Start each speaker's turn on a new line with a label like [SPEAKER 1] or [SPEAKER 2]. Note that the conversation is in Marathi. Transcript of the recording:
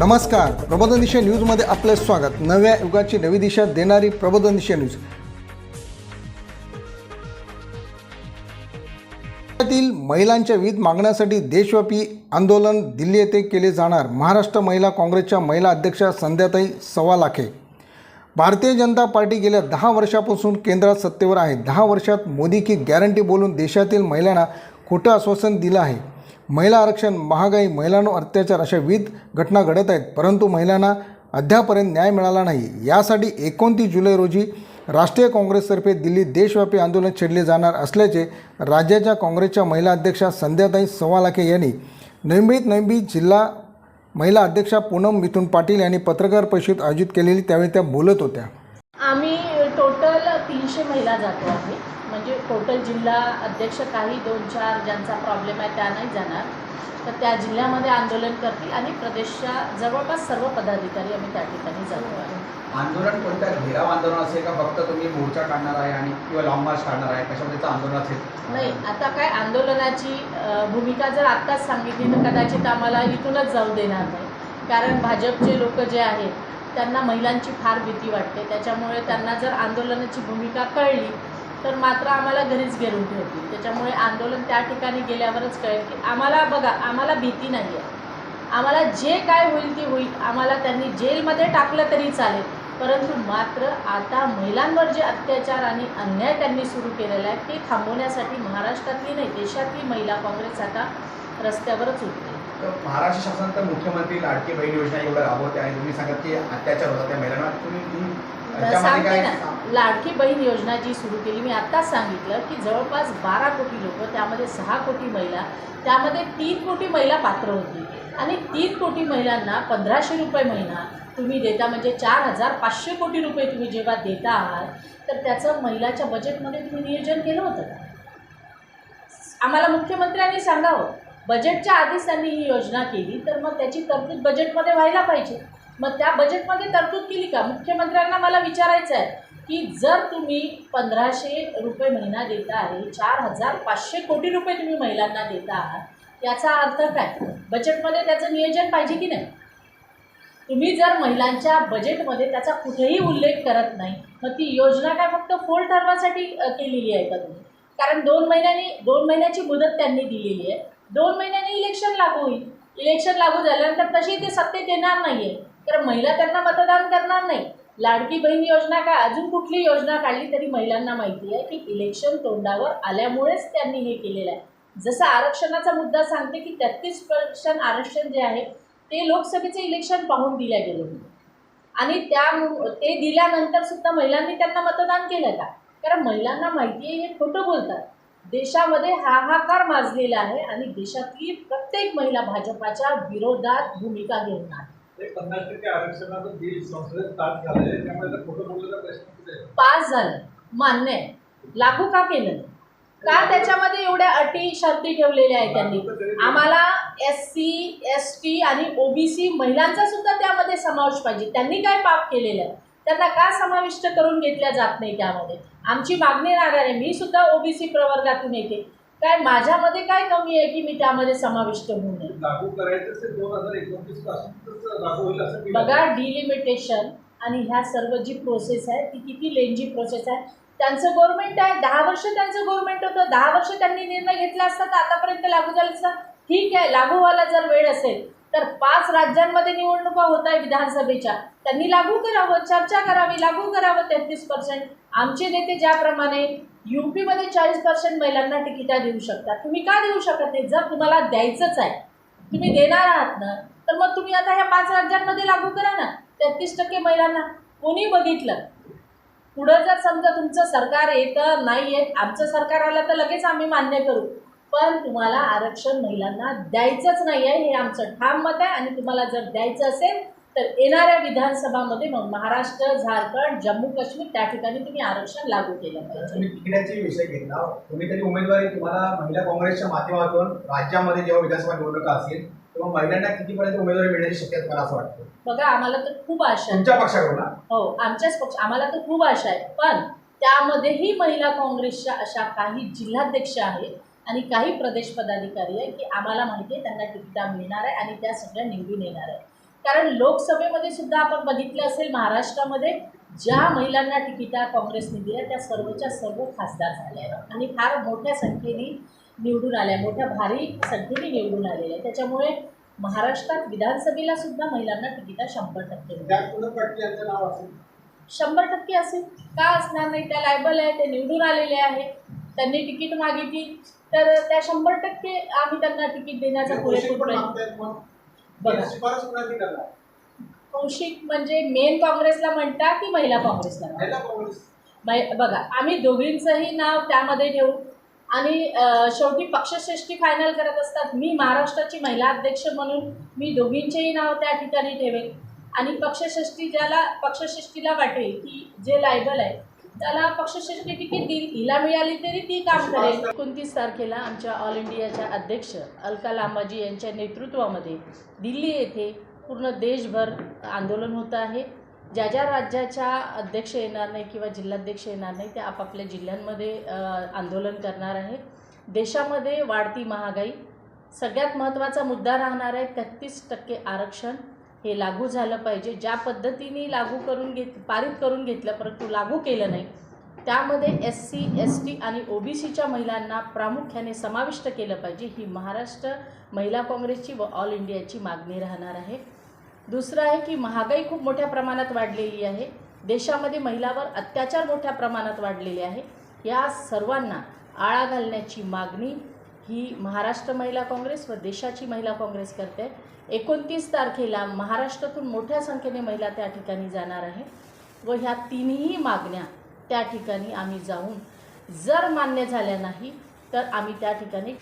[SPEAKER 1] नमस्कार. प्रबोधन दिशा न्यूजमध्ये आपले स्वागत. नव्या युगाची नवी दिशा देणारी प्रबोधन दिशा न्यूज. राज्यातील महिलांच्या विविध मागण्यासाठी देशव्यापी आंदोलन दिल्ली येथे केले जाणार. महाराष्ट्र महिला काँग्रेसच्या महिला अध्यक्षा संध्याताई सव्वा लाखे भारतीय जनता पार्टी गेल्या दहा वर्षापासून केंद्रात सत्तेवर आहे. दहा वर्षात मोदी की गॅरंटी बोलून देशातील महिलांना खोटं आश्वासन दिलं आहे. महिला आरक्षण महागाई महिलांवर अत्याचार अशा विविध घटना घडत आहेत परंतु महिलांना अद्यापर्यंत न्याय मिळाला नाही. यासाठी एकोणतीस जुलै रोजी राष्ट्रीय काँग्रेसतर्फे दिल्लीत देशव्यापी आंदोलन छेडले जाणार असल्याचे राज्याच्या काँग्रेसच्या महिला अध्यक्षा संध्याताई सव्वालाखे यांनी नवी नवी जिल्हा महिला अध्यक्षा पूनम मिथुन पाटील यांनी पत्रकार परिषद आयोजित केलेली त्यावेळी त्या बोलत होत्या.
[SPEAKER 2] आम्ही टोटल तीनशे महिला जातो आहे म्हणजे टोटल जिल्हा अध्यक्ष काही दोन चार ज्यांचा प्रॉब्लेम आहे त्या नाही जाणार. तर त्या जिल्ह्यामध्ये आंदोलन करतील आणि प्रदेशच्या जवळपास सर्व पदाधिकारी आम्ही त्या ठिकाणी जातो आहे
[SPEAKER 3] आंदोलन कोणत्या घेराव आंदोलन असेल का फक्त तुम्ही मोर्चा काढणार आहे आणि किंवा लॉंग मार्च काढणार आहे? कशा पद्धतीचं आंदोलन असेल?
[SPEAKER 2] नाही आता काय आंदोलनाची भूमिका जर आत्ताच सांगितली तर कदाचित आम्हाला इथूनच जाऊ देणार नाही. कारण भाजपचे लोक जे आहेत त्यांना महिलांची फार भीती वाटते. त्याच्यामुळे त्यांना जर आंदोलनाची भूमिका कळली तर मात्र आम्हाला घरीच घेऊन ठेवतील त्याच्यामुळे आंदोलन त्या ठिकाणी गेल्यावरच कळेल की आम्हाला बघा आम्हाला भीती नाही आहे आम्हाला जे काय होईल ते होईल. आम्हाला त्यांनी जेलमध्ये टाकलं तरी चालेल. परंतु मात्र आता महिलांवर जे अत्याचार आणि अन्याय त्यांनी सुरू केलेला आहे ते थांबवण्यासाठी महाराष्ट्रातली नाही देशातली महिला काँग्रेस आता रस्त्यावरच उठते
[SPEAKER 3] महाराष्ट्र शासन तर मुख्यमंत्री लाडकी बहीण योजना एवढं राबवते आणि तुम्ही सांगत की अत्याचार होता त्या महिलांना. तुम्ही
[SPEAKER 2] सांगते ना लाडकी बहीण योजना जी सुरू केली मी आत्ताच सांगितलं की जवळपास बारा कोटी लोक त्यामध्ये सहा कोटी महिला त्यामध्ये तीन कोटी महिला पात्र होती. आणि तीन कोटी महिलांना पंधराशे रुपये महिना तुम्ही देता म्हणजे चार हजार पाचशे कोटी रुपये तुम्ही जेव्हा देता आहात तर त्याचं महिलाच्या बजेटमध्ये तुम्ही नियोजन केलं होतं का? आम्हाला मुख्यमंत्र्यांनी सांगावं बजेटच्या आधीच त्यांनी ही योजना केली तर मग त्याची तरतूद बजेटमध्ये व्हायला पाहिजे. मग त्या बजेटमध्ये तरतूद केली का? मुख्यमंत्र्यांना मला विचारायचं आहे की जर तुम्ही पंधराशे रुपये महिना देता आहे चार हजार पाचशे कोटी रुपये तुम्ही महिलांना देता आहात याचा अर्थ काय? बजेटमध्ये त्याचं नियोजन पाहिजे की नाही? तुम्ही जर महिलांच्या बजेटमध्ये त्याचा कुठेही उल्लेख करत नाही मग ती योजना काय फक्त फोल ठरवासाठी केलेली आहे का तुम्ही? कारण दोन महिन्यांनी दोन महिन्याची मुदत त्यांनी दिलेली आहे. दोन महिन्यांनी इलेक्शन लागू होईल. इलेक्शन लागू झाल्यानंतर तशी ते सत्तेत येणार नाही आहे तर महिला त्यांना मतदान करणार नाही. लाडकी बहीण योजना काय अजून कुठली योजना काढली तरी महिलांना माहिती आहे की इलेक्शन तोंडावर आल्यामुळेच त्यांनी हे केलेलं आहे. जसं आरक्षणाचा मुद्दा सांगते की तेहतीस पर्सेंट आरक्षण जे आहे ते लोकसभेचे इलेक्शन पाहून दिल्या गेले होते. आणि त्या ते दिल्यानंतर सुद्धा महिलांनी त्यांना मतदान केलं का? कारण महिलांना माहिती आहे हे खोटं बोलतात. देशामध्ये हाहाकार माजलेला आहे आणि देशातली प्रत्येक महिला भाजपाच्या विरोधात भूमिका घेणार आहे
[SPEAKER 4] पन्नास टक्के आरक्षणाचं बिल संसदेत पास झालंय. त्यामुळे तर खोटं बोलण्याचा प्रश्न कुठे आहे?
[SPEAKER 2] पास झालं. मान्य आहे. लागू का केलं नाही? का त्याच्यामध्ये एवढ्या अटी शर्ती ठेवलेल्या आहेत त्यांनी? आम्हाला एस सी एस टी आणि ओबीसी महिलांचा सुद्धा त्यामध्ये समावेश पाहिजे. त्यांनी काय पाप केलेलं आहे? त्यांना का समाविष्ट करून घेतल्या जात नाही त्यामध्ये? आमची मागणी राहणार आहे. मी सुद्धा ओबीसी प्रवर्गातून येते. काय माझ्यामध्ये काय कमी आहे की मी त्यामध्ये समाविष्ट होऊ नये
[SPEAKER 4] लागू करायचं
[SPEAKER 2] बघा डिलिमिटेशन आणि ह्या सर्व जी प्रोसेस आहे ती किती लेंजी प्रोसेस आहे. त्यांचं गव्हर्नमेंट आहे दहा वर्ष त्यांचं गव्हर्नमेंट होतं. दहा वर्ष त्यांनी निर्णय घेतला असता तर आतापर्यंत लागू झालं असतं ठीक आहे लागू व्हायला जर वेळ असेल तर पाच राज्यांमध्ये निवडणुका होत आहे विधानसभेच्या. त्यांनी लागू करावं चर्चा करावी लागू करावं तेहतीस पर्सेंट आमचे नेते ज्याप्रमाणे यूपीमध्ये चाळीस पर्सेंट महिलांना तिकिटा देऊ शकतात. तुम्ही का देऊ शकत नाही? जर तुम्हाला द्यायचंच आहे तुम्ही देणार आहात ना तर मग तुम्ही आता ह्या पाच राज्यांमध्ये लागू करा ना. तेहतीस टक्के महिलांना. कोणी बघितलं? पुढं जर समजा तुमचं सरकार येतं नाही येत आमचं सरकार आलं तर लगेच आम्ही मान्य करू. पण तुम्हाला आरक्षण महिलांना द्यायचंच नाही आहे हे आमचं ठाम मत आहे. आणि तुम्हाला जर द्यायचं असेल तर येणाऱ्या विधानसभामध्ये मग महाराष्ट्र झारखंड जम्मू काश्मीर त्या ठिकाणी तुम्ही आरक्षण लागू केलं पाहिजे.
[SPEAKER 3] तुम्ही तिकिटाची विषय घेतला. तुम्ही तरी उमेदवारी तुम्हाला महिला काँग्रेसच्या माध्यमातून राज्यामध्ये जेव्हा विधानसभा निवडणुका असतील तेव्हा महिलांना कितीपर्यंत उमेदवारी मिळण्याची शक्यता मला असं वाटतं?
[SPEAKER 2] बघा आम्हाला तर खूप आशा आहे.
[SPEAKER 3] तुमच्या पक्षाकडून
[SPEAKER 2] हो आमच्याच पक्ष आम्हाला तर खूप आशा आहे. पण त्यामध्येही महिला काँग्रेसच्या अशा काही जिल्हाध्यक्ष आहेत आणि काही प्रदेश पदाधिकारी आहे की आम्हाला माहिती आहे त्यांना तिकिटा मिळणार आहे आणि त्या सगळ्या निवडून येणार आहे कारण लोकसभेमध्ये सुद्धा आपण बघितलं असेल महाराष्ट्रामध्ये ज्या महिलांना तिकिटा काँग्रेसने दिल्या त्या सर्वच्या सर्व खासदार झाल्या आहेत. आणि फार मोठ्या संख्येने निवडून आल्या मोठ्या भारी संख्येने निवडून आलेल्या आहेत. त्याच्यामुळे महाराष्ट्रात विधानसभेला सुद्धा महिलांना तिकिटा शंभर टक्के शंभर टक्के असेल. का असणार नाही? त्या लायबल आहे ते निवडून आलेले आहे. त्यांनी तिकीट मागितली. तर त्या शंभर टक्के आम्ही त्यांना तिकीट देण्याचा
[SPEAKER 4] कौशिक
[SPEAKER 2] पुरेपूर प्रयत्न बघा. म्हणजे मेन काँग्रेसला म्हणता की महिला काँग्रेसला बघा आम्ही दोघींचंही नाव त्यामध्ये ठेवू. आणि शेवटी पक्षश्रेष्ठी फायनल करत असतात. मी महाराष्ट्राची महिला अध्यक्ष म्हणून मी दोघींचेही नाव त्या ठिकाणी ठेवेन. आणि पक्षश्रेष्ठी ज्याला पक्षश्रेष्ठीला वाटेल की जे लायबल आहे त्याला पक्ष सर्टिफिकेट देईल हिला मिळाली तरी ती काम करेल. एकोणतीस तारखेला आमच्या ऑल इंडियाच्या अध्यक्ष अलका लांबाजी यांच्या नेतृत्वामध्ये दिल्ली येथे पूर्ण देशभर आंदोलन होतं आहे. ज्या ज्या राज्याच्या अध्यक्ष येणार नाही किंवा जिल्हाध्यक्ष येणार नाही ते आपापल्या जिल्ह्यांमध्ये आंदोलन करणार आहे. देशामध्ये वाढती महागाई सगळ्यात महत्त्वाचा मुद्दा राहणार आहे तेहतीस टक्के आरक्षण. हे लागू झालं पाहिजे. ज्या पद्धतीने लागू करून घेत पारित करून घेतलं परंतु लागू केलं नाही त्यामध्ये एस सी एस टी आणि ओ बी सीच्या महिलांना प्रामुख्याने समाविष्ट केलं पाहिजे. ही महाराष्ट्र महिला काँग्रेसची व ऑल इंडियाची मागणी राहणार आहे. दुसरं आहे की महागाई खूप मोठ्या प्रमाणात वाढलेली आहे. देशामध्ये महिलावर अत्याचार मोठ्या प्रमाणात वाढलेले आहे. या सर्वांना आळा घालण्याची मागणी ही महाराष्ट्र महिला काँग्रेस व देशाची महिला काँग्रेस करते. एकोणतीस तारखेला महाराष्ट्रातून मोठ्या संख्येने महिला त्या ठिकाणी जाणार आहे. व ह्या तिन्ही मागण्या त्या ठिकाणी आम्ही जाऊन जर मान्य झाल्या नाही तर आम्ही त्या ठिकाणी